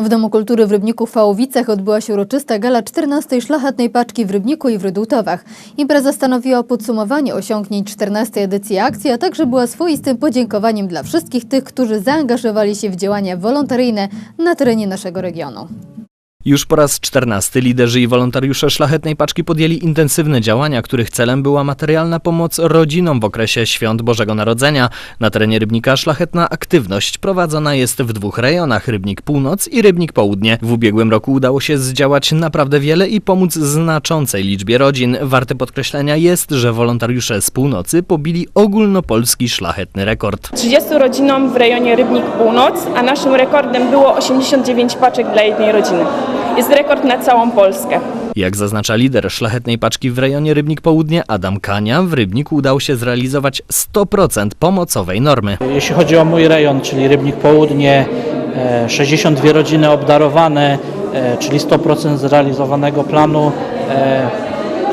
W Domu Kultury w Rybniku w Fałowicach odbyła się uroczysta gala 14. Szlachetnej Paczki w Rybniku i w Rydutowach. Impreza stanowiła podsumowanie osiągnięć 14. edycji akcji, a także była swoistym podziękowaniem dla wszystkich tych, którzy zaangażowali się w działania wolontaryjne na terenie naszego regionu. Już po raz czternasty liderzy i wolontariusze Szlachetnej Paczki podjęli intensywne działania, których celem była materialna pomoc rodzinom w okresie świąt Bożego Narodzenia. Na terenie Rybnika szlachetna aktywność prowadzona jest w dwóch rejonach, Rybnik Północ i Rybnik Południe. W ubiegłym roku udało się zdziałać naprawdę wiele i pomóc znaczącej liczbie rodzin. Warte podkreślenia jest, że wolontariusze z północy pobili ogólnopolski szlachetny rekord. 30 rodzinom w rejonie Rybnik Północ, a naszym rekordem było 89 paczek dla jednej rodziny. Jest rekord na całą Polskę. Jak zaznacza lider szlachetnej paczki w rejonie Rybnik Południe Adam Kania, w Rybniku udało się zrealizować 100% pomocowej normy. Jeśli chodzi o mój rejon, czyli Rybnik Południe, e, 62 rodziny obdarowane, e, czyli 100% zrealizowanego planu, e,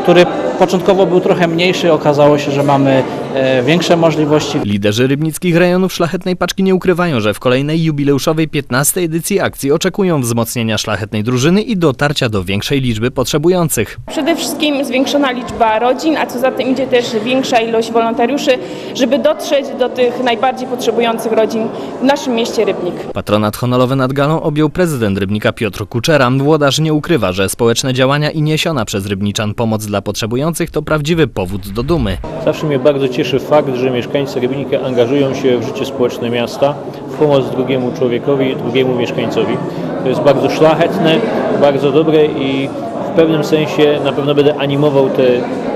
który początkowo był trochę mniejszy, okazało się, że mamy e, większe możliwości. Liderzy rybnickich rejonów szlachetnej paczki nie ukrywają, że w kolejnej jubileuszowej 15 edycji akcji oczekują wzmocnienia szlachetnej drużyny i dotarcia do większej liczby potrzebujących. Przede wszystkim zwiększona liczba rodzin, a co za tym idzie też większa ilość wolontariuszy, żeby dotrzeć do tych najbardziej potrzebujących rodzin w naszym mieście Rybnik. Patronat honorowy nad galą objął prezydent Rybnika Piotr Kuczera. Włodarz nie ukrywa, że społeczne działania i niesiona przez Rybniczan pomoc dla potrzebujących to prawdziwy powód do dumy. Zawsze mnie bardzo cieszy fakt, że mieszkańcy Rybnika angażują się w życie społeczne miasta w pomoc drugiemu człowiekowi, drugiemu mieszkańcowi. To jest bardzo szlachetne, bardzo dobre i w pewnym sensie na pewno będę animował te,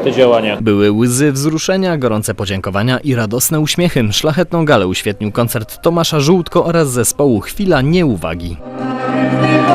te działania. Były łzy wzruszenia, gorące podziękowania i radosne uśmiechy. Szlachetną galę uświetnił koncert Tomasza Żółtko oraz zespołu Chwila Nieuwagi. Miłość